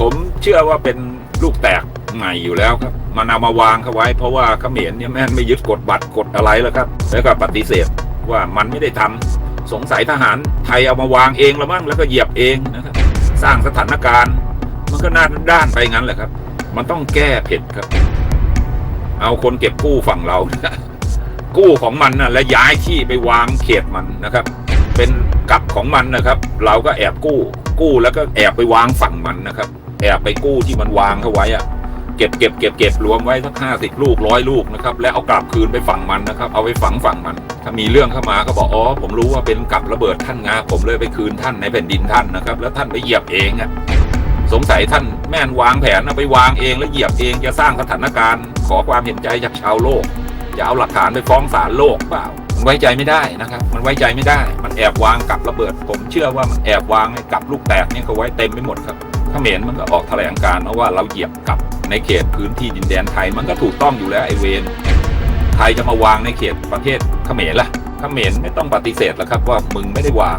ผมเชื่อว่าเป็นลูกแตกใหม่อยู่แล้วครับมันเอามาวางเขาไว้ เพราะว่าเขมรเนี่ยแม่ไม่ยึดกฎบัตรกฎอะไรแล้วครับ แล้วก็ปฏิเสธว่ามันไม่ได้ทำสงสัยทหารไทยเอามาวางเองล้วมั้งแล้วก็เหยียบเองนะครับสร้างสถานการณ์ มันก็น่าด้านไปงั้นแหละครับ มันต้องแก้เผ็ดครับ เอาคนเก็บกู้ฝั่งเรา กู้ของมันนะและย้ายที่ไปวางเขตมันนะครับ เป็นกับของมันนะครับ เราก็แอบกู้ กู้แล้วก็แอบไปวางฝั่งมันนะครับ แอบไปกู้ที่มันวางเข้าไว้อะเก็บเก็บเก็บเก็บรวมไว้สักห้าสิบลูกร้อยลูกนะครับแล้วเอากลับคืนไปฝั่งมันนะครับ เอาไปฝังฝั่งมัน ถ้ามีเรื่องเข้ามาก็บอกอ๋อผมรู้ว่าเป็นกับระเบิดท่านงาผมเลยไปคืนท่านในแผ่นดินท่านนะครับ แล้วท่านไปเหยียบเองอะสงสัยท่านแม่นวางแผนเอาไปวางเองแล้วเหยียบเองจะสร้างสถานการณ์ ขอความเห็นใจจากชาวโลกจะเอาหลักฐานไปฟ้องศาลโลกเปล่า มันไว้ใจไม่ได้นะครับ มันไว้ใจไม่ได้ มันแอบวางกับระเบิด ผมเชื่อว่ามันแอบวางไอ้กับลูกแตกเนี่ยเขาไว้เต็มไปหมดครับ ขมรมันก็ออกแถลงการณ์มาว่าเราเหยียบกับในเขตพื้นที่ดินแดนไทยมันก็ถูกต้องอยู่แล้วไอเวนไทยจะมาวางในเขตประเทศเขมรล่ะเขมรไม่ต้องปฏิเสธแล้วครับว่ามึงไม่ได้วาง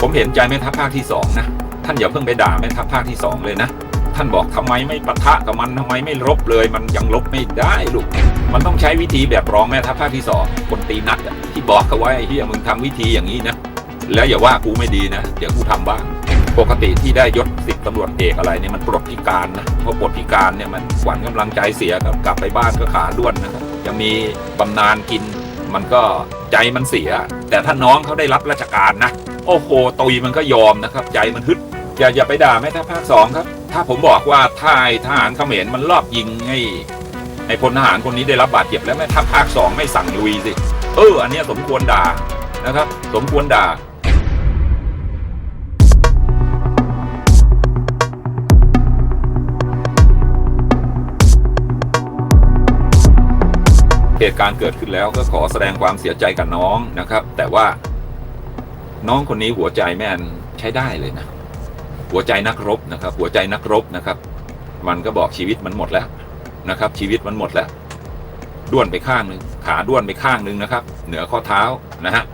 ผมเห็นใจแม่ทัพภาคที่สองนะท่านอย่าเพิ่งไปด่าแม่ทัพภาคที่สองเลยนะท่านบอกทำไมไม่ปะทะกับมันทำไมไม่รบเลย มันยังรบไม่ได้ลูก มันต้องใช้วิธีแบบรองแม่ทัพภาคที่สองคนตีนัดที่บอกเขาไว้ไอ้เฮียมึงทำวิธีอย่างนี้นะ แล้วอย่าว่ากูไม่ดีนะ เดี๋ยวกูทำบ้าง ปกติที่ได้ยศสิบตำรวจเอกอะไรเนี่ยมันปลดพิการนะเพราะปลดพิการเนี่ยมันขวัญกำลังใจเสียครับกลับไปบ้านก็ขาด้วนนะครับยังมีบำนาญกินมันก็ใจมันเสีย แต่ถ้าน้องเขาได้รับราชการนะ โอ้โหตุยมันก็ยอมนะครับ ใจมันฮึดอย่าอย่าไปด่าแม่ทัพภาคสองครับ ถ้าผมบอกว่าถ้าไอ้ทหารเขมรมันรอบยิงให้ไอ้พลทหารคนนี้ได้รับบาดเจ็บแล้วแม่ทัพภาคสองไม่สั่งลุยสิเอออันนี้สมควรด่านะครับ สมควรด่า เหตุการณ์เกิดขึ้นแล้วก็ขอแสดงความเสียใจกับน้องนะครับ แต่ว่าน้องคนนี้หัวใจแม่นใช้ได้เลยนะ หัวใจนักรบนะครับ หัวใจนักรบนะครับ มันก็บอกชีวิตมันหมดแล้วนะครับ ชีวิตมันหมดแล้ว ด้วนไปข้างหนึ่งขาด้วนไปข้างหนึ่งนะครับ เหนือข้อเท้านะฮะ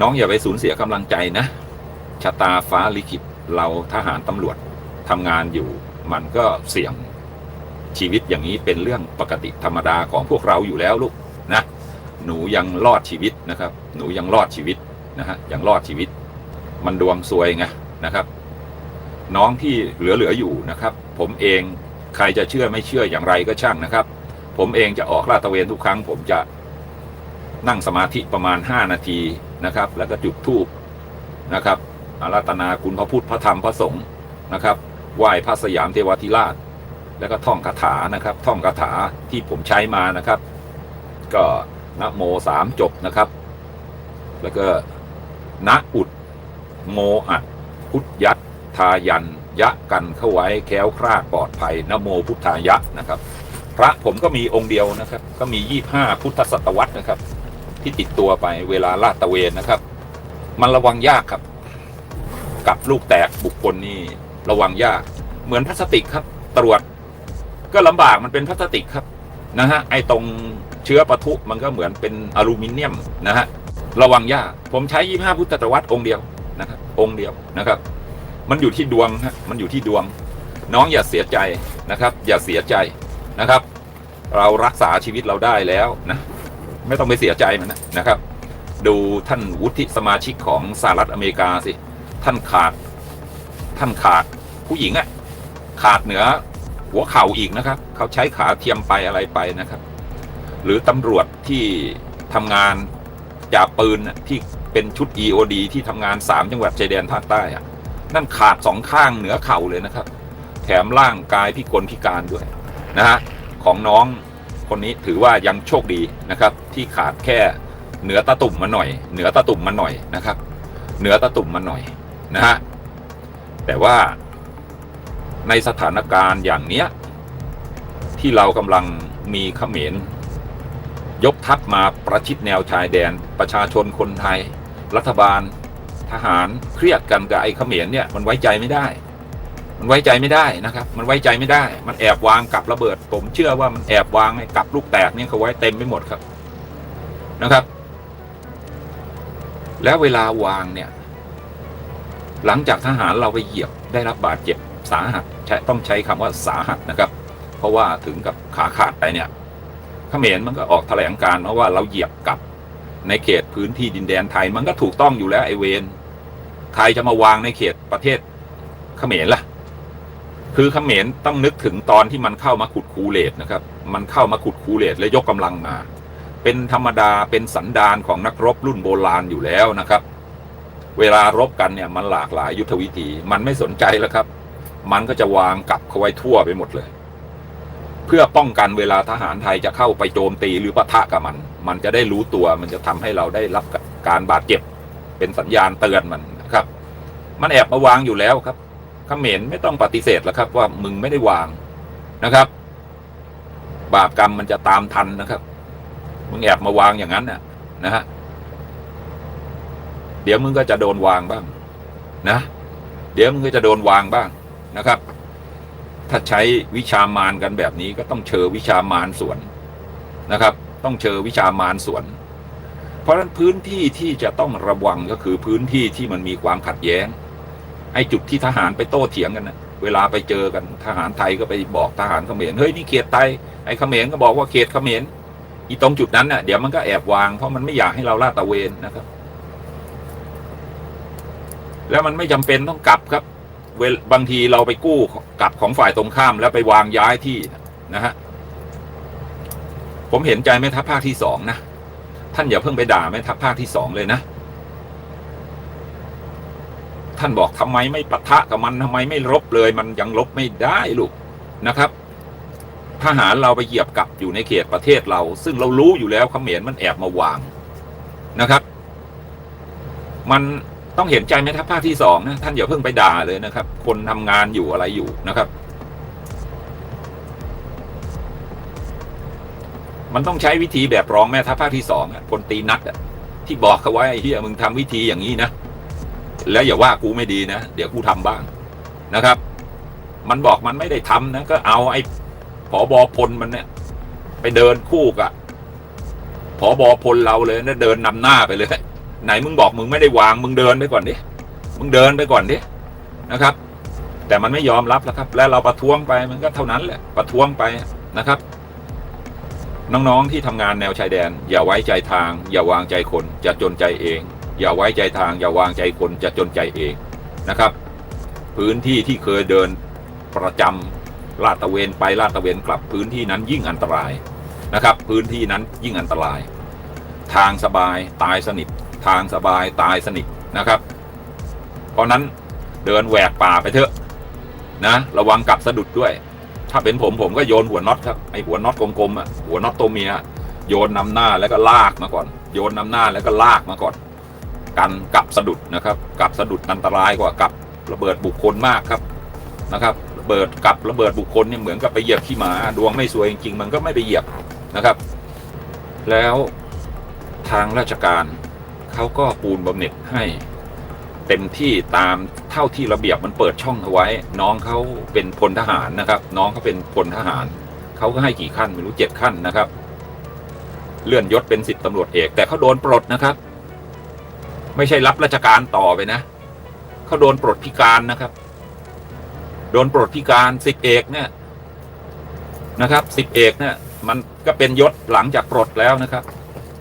น้องอย่าไปสูญเสียกำลังใจนะชะตาฟ้าลิขิตเราทหารตำรวจทำงานอยู่ มันก็เสี่ยง ชีวิตอย่างนี้เป็นเรื่องปกติธรรมดาของพวกเราอยู่แล้วลูกนะหนูยังรอดชีวิตนะครับ หนูยังรอดชีวิตนะฮะยังรอดชีวิต มันดวงซวยไงนะครับ น้องที่เหลือๆอยู่นะครับ ผมเองใครจะเชื่อไม่เชื่ออย่างไรก็ช่างนะครับ ผมเองจะออกลาดตระเวนทุกครั้ง ผมจะนั่งสมาธิประมาณ 5 นาทีนะครับ แล้วก็จุดธูปนะครับอาราธนาคุณพระพุทธพระธรรมพระสงฆ์นะครับไหว้พระสยามเทวทิราช แล้วก็ท่องคาถานะครับ ท่องคาถาที่ผมใช้มานะครับ ก็นะโมสามจบนะครับ แล้วก็นะอุดโมอัดพุทธยัตทายัน ยะกันเข้าไว้แค้วคลาดปลอดภัยนะโมพุทธายะนะครับ พระผมก็มีองค์เดียวนะครับ ก็มียี่ห้าพุทธศตวรรษนะครับ ที่ติดตัวไปเวลาลาดตะเวนนะครับ มันระวังยากครับ กับลูกแตกบุคคลนี่ระวังยาก เหมือนพลาสติกครับ ตรวจ ก็ลำบากมันเป็นพลาสติกครับนะฮะไอตรงเชื้อปะทุมันก็เหมือนเป็นอลูมิเนียมนะฮะระวังยากผมใช้ยี่ห้าพุทธตวรรองค์เดียวนะครับองค์เดียวนะครับ มันอยู่ที่ดวงฮะมันอยู่ที่ดวง น้องอย่าเสียใจนะครับ อย่าเสียใจนะครับ เรารักษาชีวิตเราได้แล้วนะไม่ต้องไปเสียใจมันนะนะครับ ดูท่านวุฒิสมาชิกของสหรัฐอเมริกาสิท่านขาด ท่านขาดผู้หญิงอะขาดเหนือ หัวเข่าอีกนะครับ เขาใช้ขาเทียมไปอะไรไปนะครับ หรือตำรวจที่ทำงานจับปืนที่เป็นชุด EOD ที่ทำงาน 3 จังหวัดชายแดนภาคใต้อะนั่นขาดสองข้างเหนือเข่าเลยนะครับ แถมร่างกายพิกลพิการด้วยนะฮะของน้องคนนี้ถือว่ายังโชคดีนะครับ ที่ขาดแค่เหนือตะตุ่มมาหน่อย เหนือตะตุ่มมาหน่อยนะครับ เหนือตะตุ่มมาหน่อยนะฮะแต่ว่า ในสถานการณ์อย่างเนี้ย ที่เรากำลังมีเขมรยกทัพมาประชิดแนวชายแดนประชาชนคนไทย รัฐบาล ทหารเครียดกันกับไอ้เขมรเนี่ยมันไว้ใจไม่ได้ มันไว้ใจไม่ได้นะครับ มันไว้ใจไม่ได้ มันแอบวางกับระเบิด ผมเชื่อว่ามันแอบวางไอ้กับลูกแตกเนี่ยเขาไว้เต็มไปหมดครับนะครับ แล้วเวลาวางเนี่ย หลังจากทหารเราไปเหยียบได้รับบาดเจ็บ สาหัสใช้ต้องใช้คำว่าสาหัสนะครับ เพราะว่าถึงกับขาขาดไปเนี่ยเขมรมันก็ออกแถลงการณ์มาว่าเราเหยียบกับในเขตพื้นที่ดินแดนไทยมันก็ถูกต้องอยู่แล้วไอเวนไทยจะมาวางในเขตประเทศเขมรล่ะ คือเขมรต้องนึกถึงตอนที่มันเข้ามาขุดคูเลตนะครับ มันเข้ามาขุดคูเลตและยกกำลังมา เป็นธรรมดาเป็นสันดานของนักรบรุ่นโบราณอยู่แล้วนะครับ เวลารบกันเนี่ยมันหลากหลายยุทธวิธี มันไม่สนใจแล้วครับ มันก็จะวางกับเขาไว้ทั่วไปหมดเลย เพื่อป้องกันเวลาทหารไทยจะเข้าไปโจมตีหรือปะทะกับมัน มันจะได้รู้ตัวมันจะทำให้เราได้รับการบาดเจ็บ เป็นสัญญาณเตือนมันนะครับ มันแอบมาวางอยู่แล้วครับเขมรไม่ต้องปฏิเสธแล้วครับ ว่ามึงไม่ได้วางนะครับ บาปกรรมมันจะตามทันนะครับมึงแอบมาวางอย่างนั้นน่ะ นะฮะเดี๋ยวมึงก็จะโดนวางบ้าง นะ เดี๋ยวมึงก็จะโดนวางบ้าง นะครับ ถ้าใช้วิชามารกันแบบนี้ก็ต้องเชอวิชามารสวนนะครับ ต้องเชอวิชามารสวน เพราะฉะนั้นพื้นที่ที่จะต้องระวังก็คือพื้นที่ที่มันมีความขัดแย้งไอ้จุดที่ทหารไปโต้เถียงกันนะเวลาไปเจอกันทหารไทยก็ไปบอกทหารเขมรเฮ้ยนี่เขตไทยไอ้เขมรก็บอกว่าเขตเขมรอีตรงจุดนั้นเน่ะเดี๋ยวมันก็แอบวางเพราะมันไม่อยากให้เราลาดตะเวนนะครับ แล้วมันไม่จำเป็นต้องกลับครับ บางทีเราไปกู้กลับของฝ่ายตรงข้ามแล้วไปวางย้ายที่นะฮะผมเห็นใจแม่ทัพภาคที่สองนะท่านอย่าเพิ่งไปด่าแม่ทัพภาคที่สองเลยนะ ท่านบอกทำไมไม่ปะทะกับมันทำไมไม่รบเลย มันยังรบไม่ได้ลูกนะครับ ทหารเราไปเหยียบกลับอยู่ในเขตประเทศเรา ซึ่งเรารู้อยู่แล้วเขมรมันแอบมาวางนะครับ มัน ต้องเห็นใจแม่ทัพภาคที่สองนะท่านอย่าเพิ่งไปด่าเลยนะครับ คนทำงานอยู่อะไรอยู่นะครับ มันต้องใช้วิธีแบบรองแม่ทัพภาคที่สองอะพลตรีนัดที่บอกเขาไว้ไอ้เฮียมึงทำวิธีอย่างนี้นะแล้วอย่าว่ากูไม่ดีนะเดี๋ยวกูทำบ้างนะครับ มันบอกมันไม่ได้ทำนะก็เอาไอ้ผอบอพลมันเนี่ย ไปเดินคู่กับผอบอพลเราเลยนะเดินนำหน้าไปเลย ไหนมึงบอกมึงไม่ได้วางมึงเดินไปก่อนดิมึงเดินไปก่อนดินะครับ แต่มันไม่ยอมรับแล้วครับ แล้วเราประท้วงไปมันก็เท่านั้นแหละประท้วงไปนะครับ น้องๆที่ทำงานแนวชายแดน อย่าไว้ใจทาง อย่าวางใจคนจะจนใจเอง อย่าไว้ใจทาง อย่าวางใจคนจะจนใจเองนะครับ พื้นที่ที่เคยเดินประจำลาดตะเวนไปลาดตะเวนกลับพื้นที่นั้นยิ่งอันตรายนะครับ พื้นที่นั้นยิ่งอันตราย ทางสบายตายสนิท ทางสบายตายสนิทนะครับ เพราะนั้นเดินแหวกป่าไปเถอะนะระวังกับสะดุดด้วย ถ้าเป็นผมผมก็โยนหัวน็อตครับไอหัวน็อตกลมๆอะหัวน็อตตัวเมียโยนนำหน้าแล้วก็ลากมาก่อน โยนนำหน้าแล้วก็ลากมาก่อน กันกับสะดุดนะครับ กับสะดุดอันตรายกว่ากับระเบิดบุคคลมากครับนะครับระเบิดกับระเบิดบุคคลเนี่ยเหมือนกับไปเหยียบขี้หมาดวงไม่สวยจริงๆมันก็ไม่ไปเหยียบนะครับ แล้วทางราชการ เขาก็ปูนบำเหน็จให้เต็มที่ตามเท่าที่ระเบียบมันเปิดช่องเอาไว้ น้องเขาเป็นพลทหารนะครับ น้องเขาเป็นพลทหารเขาก็ให้กี่ขั้นไม่รู้เจ็ดขั้นนะครับ เลื่อนยศเป็นสิบตำรวจเอก แต่เขาโดนปลดนะครับ ไม่ใช่รับราชการต่อไปนะเขาโดนปลดพิการนะครับ โดนปลดพิการสิบเอกเนี่ยนะครับสิบเอกเนี่ยมันก็เป็นยศหลังจากปลดแล้วนะครับ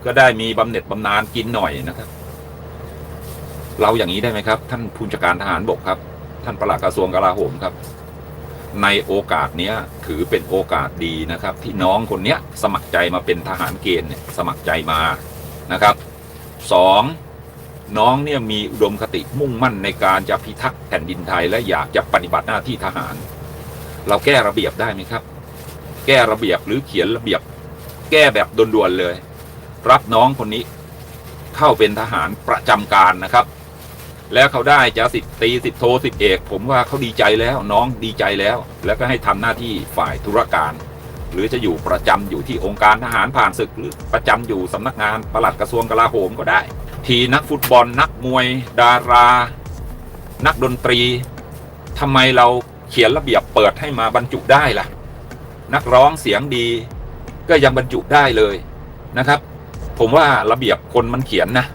ก็ได้มีบำเหน็จบำนาญกินหน่อยนะครับ เราอย่างนี้ได้ไหมครับ ท่านผู้จัดการทหารบกครับ ท่านประหลัดกระทรวงกลาโหมครับ ในโอกาสเนี้ยถือเป็นโอกาสดีนะครับ ที่น้องคนเนี้ยสมัครใจมาเป็นทหารเกณฑ์เนี่ยสมัครใจมานะครับสองน้องเนี่ยมีอุดมคติมุ่งมั่นในการจะพิทักษ์แผ่นดินไทยและอยากจะปฏิบัติหน้าที่ทหาร เราแก้ระเบียบได้ไหมครับ แก้ระเบียบหรือเขียนระเบียบ แก้แบบด่วนๆเลย รับน้องคนนี้ เข้าเป็นทหารประจำการนะครับ แล้วเขาได้จะสิบตีสิบโทสิบเอก ผมว่าเขาดีใจแล้วน้องดีใจแล้ว แล้วก็ให้ทำหน้าที่ฝ่ายธุรการ หรือจะอยู่ประจำอยู่ที่องค์การทหารผ่านศึกหรือประจำอยู่สำนักงานปลัดกระทรวงกลาโหมก็ได้ ทีนักฟุตบอลนักมวย ดารา นักดนตรีทำไมเราเขียนระเบียบเปิดให้มาบรรจุได้ล่ะ นักร้องเสียงดี ก็ยังบรรจุได้เลยนะครับ ผมว่าระเบียบคนมันเขียนนะ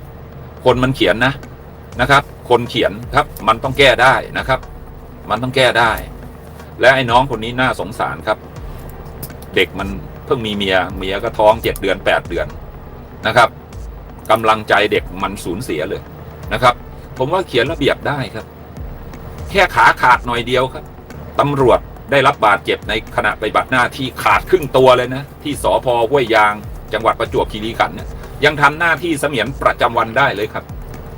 คนมันเขียนนะนะครับ คนเขียนครับมันต้องแก้ได้นะครับ มันต้องแก้ได้ และไอ้น้องคนนี้น่าสงสารครับ เด็กมันเพิ่งมีเมียเมียก็ท้องเจ็ดเดือนแปดเดือนนะครับกำลังใจเด็กมันสูญเสียเลยนะครับ ผมว่าเขียนระเบียบได้ครับ แค่ขาขาดหน่อยเดียวครับตำรวจได้รับบาดเจ็บในขณะปฏิบัติหน้าที่ขาดครึ่งตัวเลยนะ ที่สพห้วยยาง จังหวัดประจวบคีรีขันธ์เนี่ยยังทำหน้าที่เสมียนประจำวันได้เลยครับ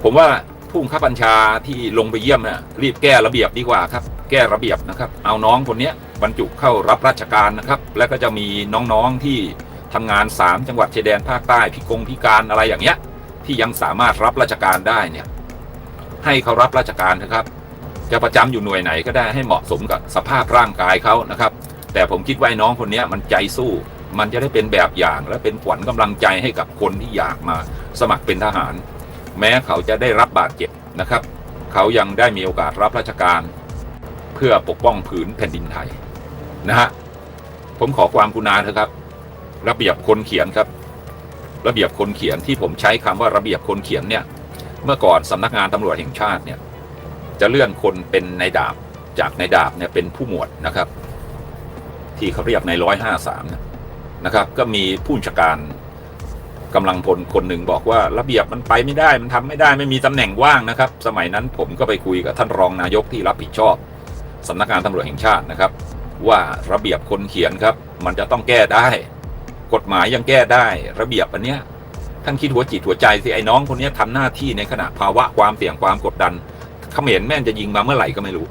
ผมว่าผู้บังคับบัญชาที่ลงไปเยี่ยมน่ะรีบแก้ระเบียบดีกว่าครับ แก้ระเบียบนะครับ เอาน้องคนนี้บรรจุเข้ารับราชการนะครับ แล้วก็จะมีน้องๆที่ทำงาน 3 จังหวัดชายแดนภาคใต้พิกงพิการอะไรอย่างเงี้ย ที่ยังสามารถรับราชการได้เนี่ย ให้เขารับราชการนะครับ จะประจำอยู่หน่วยไหนก็ได้ให้เหมาะสมกับสภาพร่างกายเขานะครับ แต่ผมคิดว่าน้องคนนี้มันใจสู้ มันจะได้เป็นแบบอย่างและเป็นขวัญกำลังใจให้กับคนที่อยากมาสมัครเป็นทหาร แม้เขาจะได้รับบาดเจ็บนะครับ เขายังได้มีโอกาสรับราชการ เพื่อปกป้องผืนแผ่นดินไทยนะฮะผมขอความกรุณาเถอะครับ ระเบียบคนเขียนครับ ระเบียบคนเขียนที่ผมใช้คำว่าระเบียบคนเขียนเนี่ย เมื่อก่อนสำนักงานตำรวจแห่งชาติเนี่ย จะเลื่อนคนเป็นนายดาบจากนายดาบเนี่ยเป็นผู้หมวดนะครับ ที่เขาเรียกในร้อยห้าสามน นะครับ ก็มีผู้บัญชาการกำลังพลคนหนึ่งบอกว่าระเบียบมันไปไม่ได้มันทำไม่ได้ไม่มีตำแหน่งว่างนะครับ สมัยนั้นผมก็ไปคุยกับท่านรองนายกที่รับผิดชอบสำนักงานตำรวจแห่งชาตินะครับ ว่าระเบียบคนเขียนครับ มันจะต้องแก้ได้ กฎหมายยังแก้ได้ ระเบียบอันเนี้ยท่านคิดหัวจิตหัวใจสิไอ้น้องคนนี้ยทำหน้าที่ในขณะภาวะความเสี่ยงความกดดันเขมรแม่นจะยิงมาเมื่อไหร่ก็ไม่รู้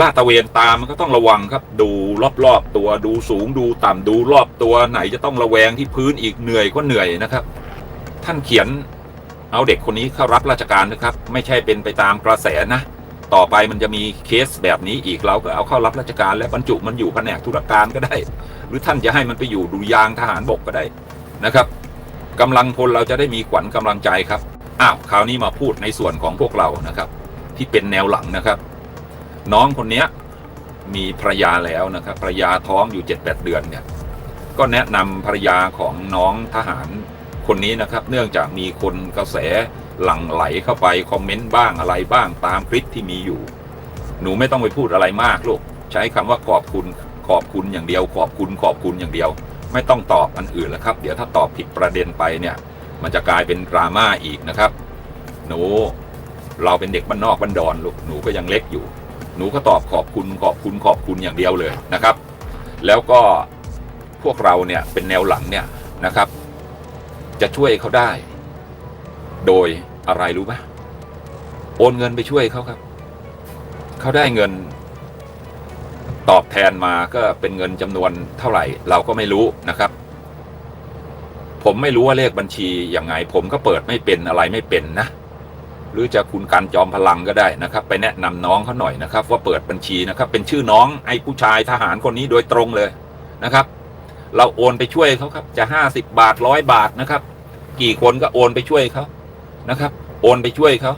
ลาดตะเวนตามมันก็ต้องระวังครับ ดูรอบๆตัวดูสูงดูต่ำดูรอบตัวไหนจะต้องระแวงที่พื้นอีกเหนื่อยก็เหนื่อยนะครับ ท่านเขียนเอาเด็กคนนี้เข้ารับราชการนะครับ ไม่ใช่เป็นไปตามกระแสนะ ต่อไปมันจะมีเคสแบบนี้อีกเราก็เอาเข้ารับราชการ และบรรจุมันอยู่แผนกธุรการก็ได้ หรือท่านจะให้มันไปอยู่ดูยางทหารบกก็ได้นะครับกำลังพลเราจะได้มีขวัญกำลังใจครับอ้าวคราวนี้มาพูดในส่วนของพวกเรานะครับ ที่เป็นแนวหลังนะครับ น้องคนเนี้ยมีภรรยาแล้วนะครับภรรยาท้องอยู่เจ็ดแปดเดือนเนี่ยก็แนะนำภรรยาของน้องทหารคนนี้นะครับ เนื่องจากมีคนกระแสหลั่งไหลเข้าไปคอมเมนต์บ้างอะไรบ้างตามคลิปที่มีอยู่ หนูไม่ต้องไปพูดอะไรมากลูกใช้คำว่าขอบคุณขอบคุณอย่างเดียว ขอบคุณขอบคุณอย่างเดียว ไม่ต้องตอบอันอื่นแล้วครับ เดี๋ยวถ้าตอบผิดประเด็นไปเนี่ย มันจะกลายเป็นดราม่าอีกนะครับ หนูเราเป็นเด็กบ้านนอกบ้านดอนลูกหนูก็ยังเล็กอยู่ หนูก็ตอบขอบคุณขอบคุณขอบคุณอย่างเดียวเลยนะครับ แล้วก็พวกเราเนี่ยเป็นแนวหลังเนี่ยนะครับ จะช่วยเขาได้ โดยอะไรรู้ไหมโอนเงินไปช่วยเขาครับ เขาได้เงินตอบแทนมาก็เป็นเงินจำนวนเท่าไหร่ เราก็ไม่รู้นะครับ ผมไม่รู้ว่าเลขบัญชีอยังไง ผมก็เปิดไม่เป็นอะไรไม่เป็นนะ หรือจะคุณกันจอมพลังก็ได้นะครับ ไปแนะนำน้องเขาหน่อยนะครับ ว่าเปิดบัญชีนะครับเป็นชื่อน้องไอ้ผู้ชายทหารคนนี้โดยตรงเลยนะครับ เราโอนไปช่วยเขาครับจะห้าสิบบาทร้อยบาทนะครับ กี่คนก็โอนไปช่วยเขานะครับ โอนไปช่วยเขา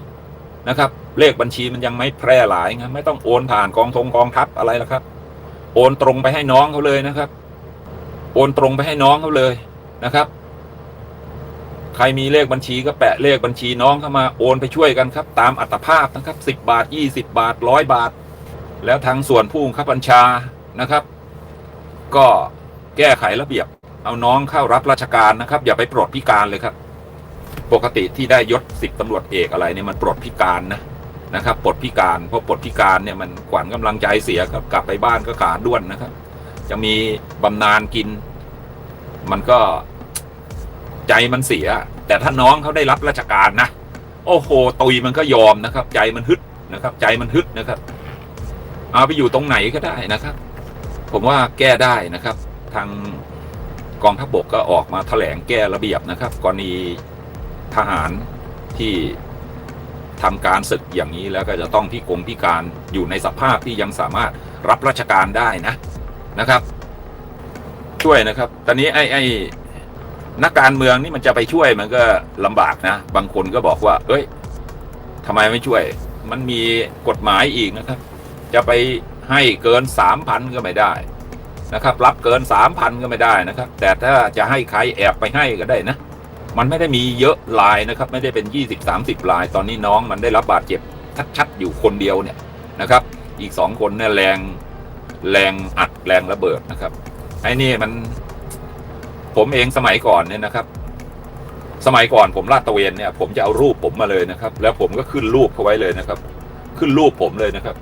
นะครับ เลขบัญชีมันยังไม่แพร่หลายไงไม่ต้องโอนผ่านกองทงกองทัพอะไรแล้วครับ โอนตรงไปให้น้องเขาเลยนะครับ โอนตรงไปให้น้องเขาเลยนะครับ ใครมีเลขบัญชีก็แปะเลขบัญชีน้องเข้ามาโอนไปช่วยกันครับ ตามอัตภาพนะครับสิบบาทยี่สิบาทร้อยบาท แล้วทางส่วนผู้บังคับบัญชานะครับ ก็แก้ไขระเบียบ เอาน้องเข้ารับราชการนะครับ อย่าไปปลดพิการเลยครับ ปกติที่ได้ยศสิบตำรวจเอกอะไรเนี่ยมันปลดพิการนะนะครับปลดพิการเพราะปลดพิการเนี่ยมันขวัญกำลังใจเสียครับกลับไปบ้านก็ขาด้วนนะครับ จะมีบำนาญกิน มันก็ ใจมันเสีย แต่ถ้าน้องเขาได้รับราชการนะโอ้โหตุยมันก็ยอมนะครับ ใจมันฮึดนะครับ ใจมันฮึดนะครับเอาไปอยู่ตรงไหนก็ได้นะครับ ผมว่าแก้ได้นะครับ ทางกองทัพบกก็ออกมาแถลงแก้ระเบียบนะครับ กรณีทหารที่ทำการศึกอย่างนี้แล้วก็จะต้องพิกงพิการอยู่ในสภาพที่ยังสามารถรับราชการได้นะนะครับ ช่วยนะครับ ตอนนี้ไอ้ไอ้ นักการเมืองนี่มันจะไปช่วยมันก็ลำบากนะ บางคนก็บอกว่า เอ้ยทำไมไม่ช่วย มันมีกฎหมายอีกนะครับ จะไปให้เกินสามพันก็ไม่ได้นะครับ รับเกินสามพันก็ไม่ได้นะครับ แต่ถ้าจะให้ใครแอบไปให้ก็ได้นะ มันไม่ได้มีเยอะลายนะครับ ไม่ได้เป็นยี่สิบสามสิบลาย ตอนนี้น้องมันได้รับบาดเจ็บชัดๆอยู่คนเดียวเนี่ยนะครับ อีกสองคนเนี่ยแรงแรงอัดแรงระเบิดนะครับไอ้นี่มัน ผมเองสมัยก่อนเนี่ยนะครับ สมัยก่อนผมลาดตระเวนเนี่ย ผมจะเอารูปผมมาเลยนะครับ แล้วผมก็ขึ้นรูปเขาไว้เลยนะครับ ขึ้นรูปผมเลยนะครับ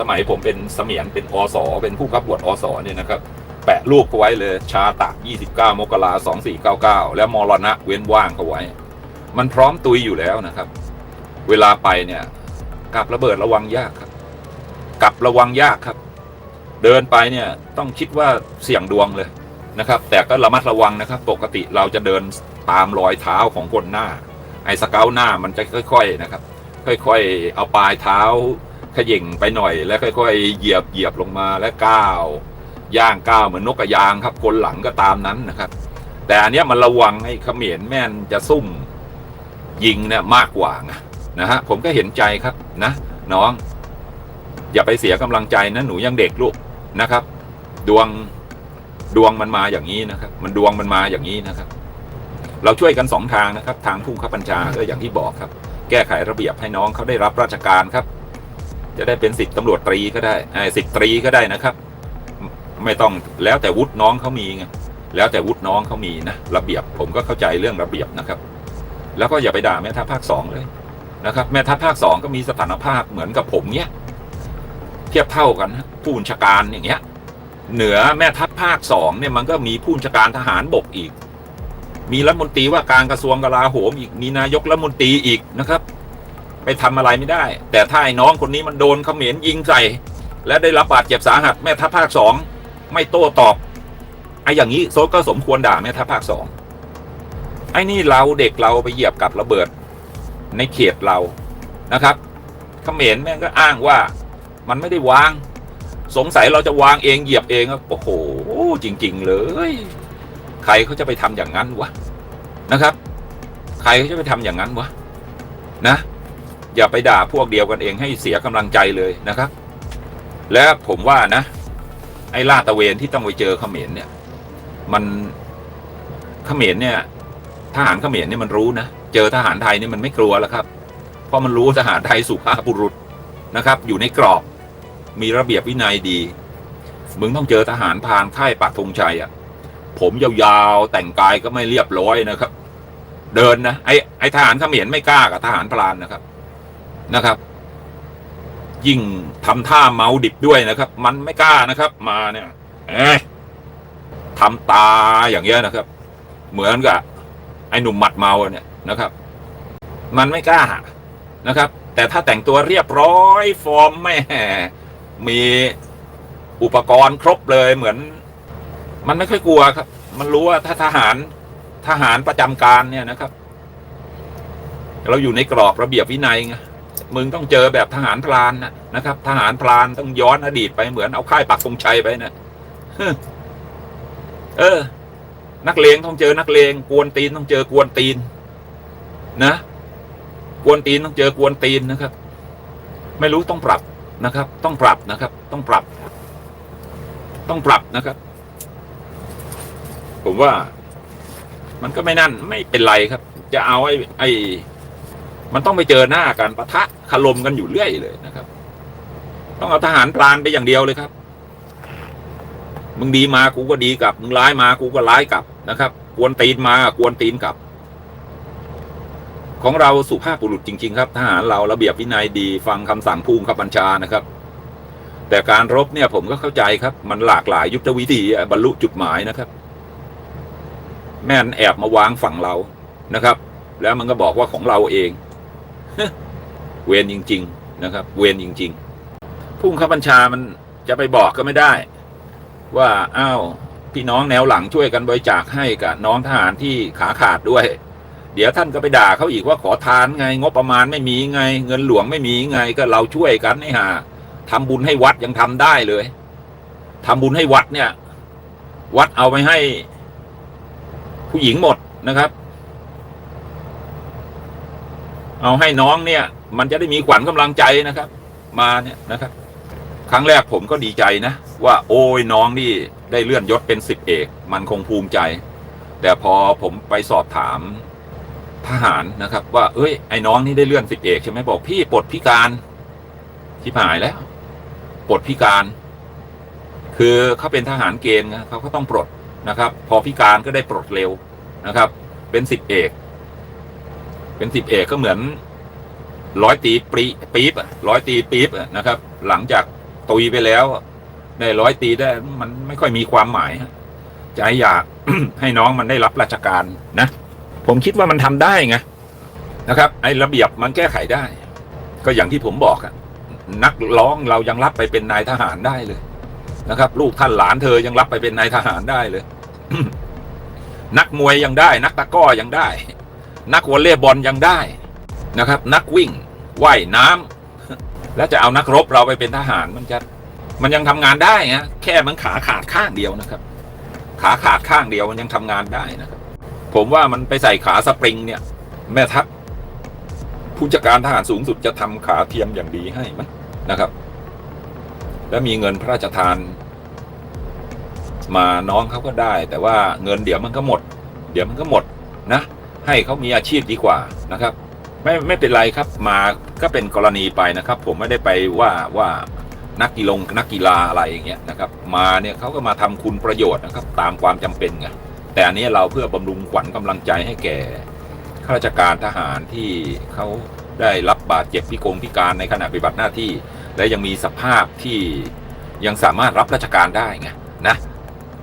สมัยผมเป็นเสมียนเป็นอสเป็นผู้ขับบวชอสเนี่ยนะครับ แปะรูปเขาไว้เลย ชาตะ 29 มกราคม2499แล้วมรณะเว้นว่างเขาไว้ มันพร้อมตุยอยู่แล้วนะครับ เวลาไปเนี่ยกับระเบิดระวังยากครับ กับระวังยากครับ เดินไปเนี่ยต้องคิดว่าเสี่ยงดวงเลย นะครับ แต่ก็ระมัดระวังนะครับ ปกติเราจะเดินตามรอยเท้าของคนหน้า ไอ้สเกลหน้ามันจะค่อย ๆนะครับ ค่อยๆ เอาปลายเท้าขย่งไปหน่อย แล้วค่อย ๆ เหยียบเหยียบลงมาและก้าวย่างก้าวเหมือนนกกระยางครับ คนหลังก็ตามนั้นนะครับ แต่อันนี้มันระวังไอ้เขมรแม่นจะซุ่มยิงเนี่ยมากกว่างนะฮะผมก็เห็นใจครับนะ น้อง อย่าไปเสียกำลังใจนะหนูยังเด็กลูกนะครับ ดวง ดวงมันมาอย่างนี้นะครับ มันดวงมันมาอย่างนี้นะครับ เราช่วยกันสองทางนะครับ ทางผู้ขับบัญชาก็อย่างที่บอกครับ แก้ไขระเบียบให้น้องเขาได้รับราชการครับ จะได้เป็นสิทธิตำรวจตรีก็ได้ไอ้สิทธิตรีก็ได้นะครับ ไม่ต้องแล้วแต่วุฒิน้องเขามีไงแล้วแต่วุฒิน้องเขามีนะระเบียบผมก็เข้าใจเรื่องระเบียบนะครับ แล้วก็อย่าไปด่าแม่ทัพภาคสองเลยนะครับแม่ทัพภาคสองก็มีสถานภาพเหมือนกับผมเนี้ยเทียบเท่ากันผู้บัญชาการอย่างเงี้ย เหนือแม่ทัพภาคสองเนี่ยมันก็มีผู้บัญชการทหารบกอีก มีรัฐมนตรีว่าการกระทรวงกลาโหมอีกมีนายกรัฐมนตรีอีกนะครับ ไปทำอะไรไม่ได้ แต่ถ้าไอ้น้องคนนี้มันโดนเขมรยิงใส่ และได้รับบาดเจ็บสาหัสแม่ทัพภาคสองไม่โต้ตอบไอ้อย่างนี้โซก็สมควรด่าแม่ทัพภาคสองไอ้นี่เราเด็กเราไปเหยียบกับระเบิดในเขตเรานะครับเขมรแม่งก็อ้างว่ามันไม่ได้วาง สงสัยเราจะวางเองเหยียบเองอะโอ้โหจริง ๆ เลย ใครเขาจะไปทำอย่างนั้นวะนะครับ ใครเขาจะไปทำอย่างนั้นวะนะ อย่าไปด่าพวกเดียวกันเองให้เสียกำลังใจเลยนะครับ และผมว่านะ ไอ้ลาดตะเวนที่ต้องไปเจอเขมรเนี่ย มันเขมรเนี่ยทหารเขมรเนี่ยมันรู้นะเจอทหารไทยเนี่ยมันไม่กลัวแล้วครับ เพราะมันรู้ทหารไทยสุภาพบุรุษนะครับ อยู่ในกรอบ มีระเบียบวินัยดี มึงต้องเจอทหารพานค่ายปักธงชัยอะ ผมยาวๆ แต่งกายก็ไม่เรียบร้อยนะครับ เดินนะไอ้ไอ้ทหารเขมรไม่กล้ากับทหารพรานนะครับนะครับ ยิ่งทำท่าเมาดิบด้วยนะครับ มันไม่กล้านะครับ มาเนี่ยเอ๊ะทำตาอย่างเงี้ยนะครับ เหมือนกับไอ้หนุ่มหมัดเมาเนี่ยนะครับ มันไม่กล้านะครับ แต่ถ้าแต่งตัวเรียบร้อยฟอร์มแม่ มีอุปกรณ์ครบเลยเหมือน มันไม่ค่อยกลัวครับ มันรู้ว่าถ้าทหารทหารประจำการเนี่ยนะครับ เราอยู่ในกรอบระเบียบวินัยไงมึงต้องเจอแบบทหารพลานนะนะครับ ทหารพลานต้องย้อนอดีตไปเหมือนเอาค่ายปักธงชัยไปนะเออ นักเลงต้องเจอนักเลงกวนตีนต้องเจอกวนตีน นะ กวนตีนต้องเจอกวนตีนนะครับ ไม่รู้ต้องปรับ นะครับ ต้องปรับนะครับ ต้องปรับ ต้องปรับนะครับ ผมว่า มันก็ไม่นั่นไม่เป็นไรครับ จะเอาไอ้ไอ้มันต้องไปเจอหน้ากันปะทะคารมกันอยู่เรื่อยเลยนะครับ ต้องเอาทหารพลานไปอย่างเดียวเลยครับ มึงดีมากูก็ดีกลับ มึงร้ายมากูก็ร้ายกลับนะครับ กวนตีนมากวนตีนกลับ ของเราสุภาพบุรุษจริง ๆ ครับทหารเราระเบียบวินัยดีฟังคำสั่งภูมิขับบัญชานะครับ แต่การรบเนี่ยผมก็เข้าใจครับ มันหลากหลายยุทธวิธีบรรลุจุดหมายนะครับ แม่นแอบมาวางฝั่งเรานะครับ แล้วมันก็บอกว่าของเราเองเวรจริง ๆนะครับ เวรจริง ๆ ผู้บังคับบัญชามันจะไปบอกก็ไม่ได้ ว่าอ้าวพี่น้องแนวหลังช่วยกันบริจาคให้กับน้องทหารที่ขาขาดด้วย เดี๋ยวท่านก็ไปด่าเขาอีกว่าขอทานไง งบประมาณไม่มีไง เงินหลวงไม่มีไงก็เราช่วยกันนี่ฮะทำบุญให้วัดยังทำได้เลยทำบุญให้วัดเนี่ย วัดเอาไปให้ ผู้หญิงหมดนะครับ เอาให้น้องเนี่ย มันจะได้มีขวัญกำลังใจนะครับ มาเนี่ยนะครับ ครั้งแรกผมก็ดีใจนะ ว่าโอ้ยน้องนี่ได้เลื่อนยศเป็นสิบเอก มันคงภูมิใจ แต่พอผมไปสอบถาม ทหารนะครับ ว่าเอ้ยไอ้น้องนี่ได้เลื่อนสิบเอกใช่ไหมบอกพี่ปลดพิการที่หายแล้วปลดพิการ คือเขาเป็นทหารเกณฑ์นะเขาก็ต้องปลดนะครับ พอพิการก็ได้ปลดเร็วนะครับ เป็นสิบเอก เป็นสิบเอกก็เหมือนร้อยตีปรีปี๊บร้อยตีปี๊บนะครับ หลังจากตุยไปแล้วได้ร้อยตีได้มันไม่ค่อยมีความหมายฮะใจอยากให้น้องมันได้รับราชการนะ ผมคิดว่ามันทำได้ไงนะครับ ไอ้ระเบียบมันแก้ไขได้ ก็อย่างที่ผมบอกอะนักร้องเรายังรับไปเป็นนายทหารได้เลยนะครับ ลูกท่านหลานเธอยังรับไปเป็นนายทหารได้เลย นักมวยยังได้ นักตะก้อยังได้ นักวอลเลย์บอลยังได้นะครับ นักวิ่งว่ายน้ำแล้วจะเอานักรบเราไปเป็นทหารมันจะมันยังทำงานได้ฮะแค่มันขาขาดข้างเดียวนะครับ ขาขาดข้างเดียวมันยังทำงานได้นะครับ ผมว่ามันไปใส่ขาสปริงเนี่ย แม่ทัพผู้จัดการทหารสูงสุดจะทำขาเทียมอย่างดีให้มั้งนะครับ แล้วมีเงินพระราชทาน มาน้องเขาก็ได้ แต่ว่าเงินเดี๋ยวมันก็หมด เดี๋ยวมันก็หมดนะ ให้เขามีอาชีพดีกว่านะครับ ไม่ไม่เป็นไรครับมาก็เป็นกรณีไปนะครับ ผมไม่ได้ไปว่าว่านักกีฬานักกีฬาอะไรอย่างเงี้ยนะครับ มาเนี่ยเขาก็มาทำคุณประโยชน์นะครับ ตามความจำเป็นไง แต่อันนี้เราเพื่อบำรุงขวัญกำลังใจให้แก่ข้าราชการทหารที่เขาได้รับบาดเจ็บพิกงพิการในขณะปฏิบัติหน้าที่ และยังมีสภาพที่ยังสามารถรับราชการได้ไงนะ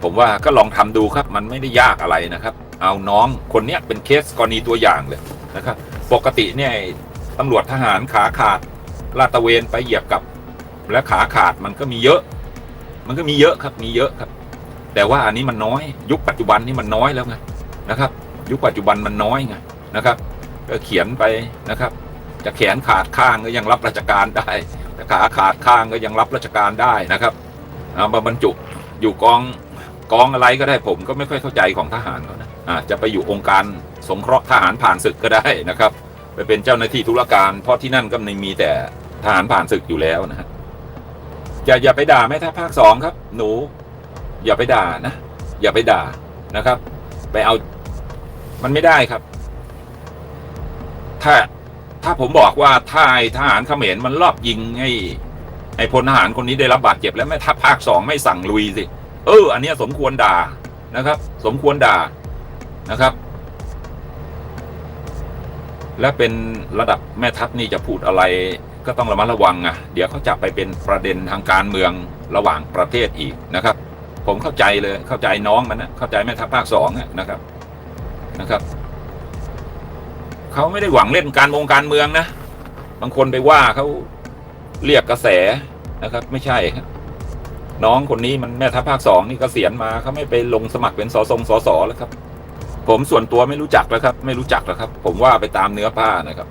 ผมว่าก็ลองทำดูครับมันไม่ได้ยากอะไรนะครับ เอาน้องคนเนี้ยเป็นเคสกรณีตัวอย่างเลยนะครับ ปกติเนี่ยตำรวจทหารขาขาดลาดตระเวนไปเหยียบกับ และขาขาดมันก็มีเยอะ มันก็มีเยอะครับมีเยอะครับ แต่ว่าอันนี้มันน้อย ยุคปัจจุบันนี่มันน้อยแล้วไงนะครับ ยุคปัจจุบันมันน้อยไงนะครับก็เขียนไปนะครับ จะแขนขาดข้างก็ยังรับราชการได้จะขาขาดข้างก็ยังรับราชการได้นะครับเอามาบรรจุอยู่กองกองอะไรก็ได้ผมก็ไม่ค่อยเข้าใจของทหารเขานะอาจจะไปอยู่องค์การสงเคราะห์ทหารผ่านศึกก็ได้นะครับ ไปเป็นเจ้าหน้าที่ธุรการ เพราะที่นั่นก็ไม่มีแต่ทหารผ่านศึกอยู่แล้วนะฮะอย่าอย่าไปด่าแม่ทัพภาคสองครับ หนู อย่าไปด่านะ อย่าไปด่านะครับ ไปเอามันไม่ได้ครับ ถ้าถ้าผมบอกว่าถ้าทหารเขมรมันรอบยิงไอ้ไอ้พลทหารคนนี้ได้รับบาดเจ็บแล้วแม่ทัพภาคสองไม่สั่งลุยสิเออ อันนี้สมควรด่านะครับ สมควรด่านะครับ และเป็นระดับแม่ทัพนี่จะพูดอะไรก็ต้องระมัดระวังอะ เดี๋ยวเขาจับไปเป็นประเด็นทางการเมืองระหว่างประเทศอีกนะครับ ผมเข้าใจเลยเข้าใจน้องมันนะเข้าใจแม่ทัพภาคสองนะครับนะครับเขาไม่ได้หวังเล่นการวงการเมืองนะบางคนไปว่าเขาเรียกกระแสนะครับ ไม่ใช่ครับน้องคนนี้มันแม่ทัพภาคสองนี่เกษียณมาเขาไม่ไปลงสมัครเป็นสอสสสแล้วครับ ผมส่วนตัวไม่รู้จักแล้วครับ ไม่รู้จักแล้วครับ ผมว่าไปตามเนื้อผ้านะครับ